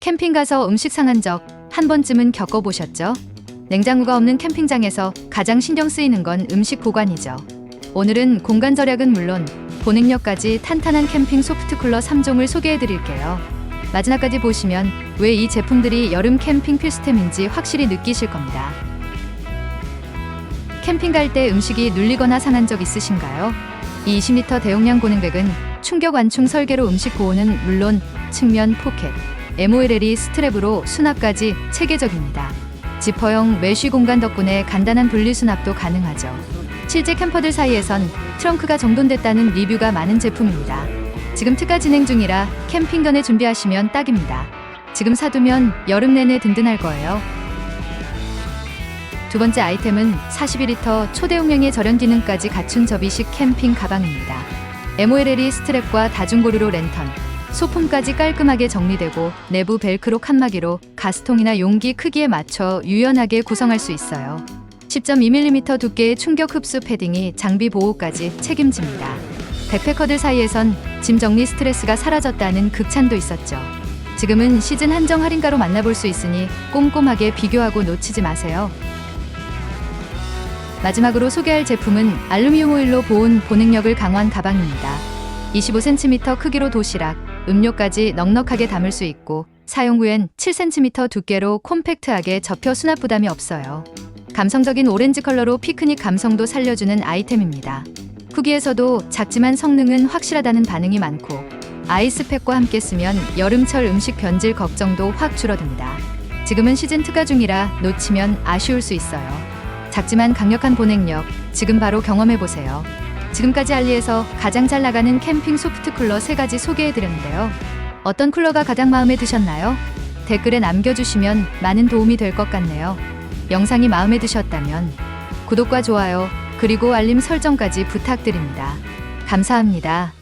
캠핑 가서 음식 상한 적 한 번쯤은 겪어보셨죠? 냉장고가 없는 캠핑장에서 가장 신경 쓰이는 건 음식 보관이죠. 오늘은 공간 절약은 물론 보냉력까지 탄탄한 캠핑 소프트 쿨러 3종을 소개해 드릴게요. 마지막까지 보시면 왜 이 제품들이 여름 캠핑 필수템인지 확실히 느끼실 겁니다. 캠핑 갈 때 음식이 눌리거나 상한 적 있으신가요? 이 20리터 대용량 고냉백은 충격 완충 설계로 음식 보호는 물론 측면 포켓, MOLL이 스트랩으로 수납까지 체계적입니다. 지퍼형 메쉬 공간 덕분에 간단한 분리 수납도 가능하죠. 실제 캠퍼들 사이에선 트렁크가 정돈됐다는 리뷰가 많은 제품입니다. 지금 특가 진행 중이라 캠핑 전에 준비하시면 딱입니다. 지금 사두면 여름 내내 든든할 거예요. 두 번째 아이템은 41리터 초대용량의 절연 기능까지 갖춘 접이식 캠핑 가방입니다. MOLL이 스트랩과 다중고르로 랜턴, 소품까지 깔끔하게 정리되고 내부 벨크로 칸막이로 가스통이나 용기 크기에 맞춰 유연하게 구성할 수 있어요. 10.2mm 두께의 충격 흡수 패딩이 장비 보호까지 책임집니다. 백패커들 사이에선 짐 정리 스트레스가 사라졌다는 극찬도 있었죠. 지금은 시즌 한정 할인가로 만나볼 수 있으니 꼼꼼하게 비교하고 놓치지 마세요. 마지막으로 소개할 제품은 알루미늄 오일로 보온 보냉력을 강화한 가방입니다. 25cm 크기로 도시락, 음료까지 넉넉하게 담을 수 있고 사용 후엔 7cm 두께로 콤팩트하게 접혀 수납 부담이 없어요. 감성적인 오렌지 컬러로 피크닉 감성도 살려주는 아이템입니다. 후기에서도 작지만 성능은 확실하다는 반응이 많고 아이스팩과 함께 쓰면 여름철 음식 변질 걱정도 확 줄어듭니다. 지금은 시즌 특가 중이라 놓치면 아쉬울 수 있어요. 작지만 강력한 보냉력, 지금 바로 경험해 보세요. 지금까지 알리에서 가장 잘 나가는 캠핑 소프트 쿨러 3가지 소개해드렸는데요. 어떤 쿨러가 가장 마음에 드셨나요? 댓글에 남겨주시면 많은 도움이 될 것 같네요. 영상이 마음에 드셨다면 구독과 좋아요, 그리고 알림 설정까지 부탁드립니다. 감사합니다.